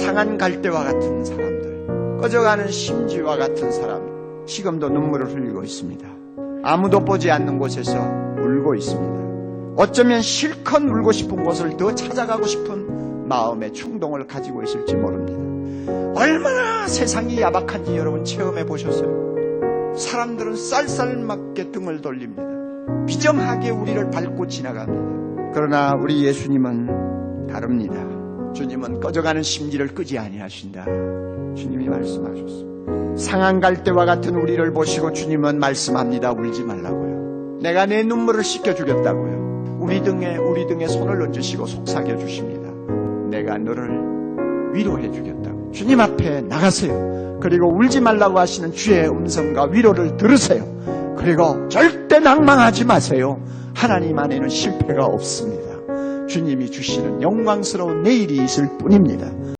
상한 갈대와 같은 사람들, 꺼져가는 심지와 같은 사람, 지금도 눈물을 흘리고 있습니다. 아무도 보지 않는 곳에서 울고 있습니다. 어쩌면 실컷 울고 싶은 곳을 더 찾아가고 싶은 마음의 충동을 가지고 있을지 모릅니다. 얼마나 세상이 야박한지 여러분 체험해 보셨어요? 사람들은 쌀쌀맞게 등을 돌립니다. 비정하게 우리를 밟고 지나갑니다. 그러나 우리 예수님은 다릅니다. 주님은 꺼져가는 심지를 끄지 아니하신다. 주님이 말씀하셨습니다. 상한 갈대와 같은 우리를 보시고 주님은 말씀합니다. 울지 말라고요. 내가 내 눈물을 씻겨주겠다고요. 우리 등에 우리 등에 손을 얹으시고 속삭여 주십니다. 내가 너를 위로해 주겠다고. 주님 앞에 나가세요. 그리고 울지 말라고 하시는 주의 음성과 위로를 들으세요. 그리고 절대 낭망하지 마세요. 하나님 안에는 실패가 없습니다. 주님이 주시는 영광스러운 내일이 있을 뿐입니다.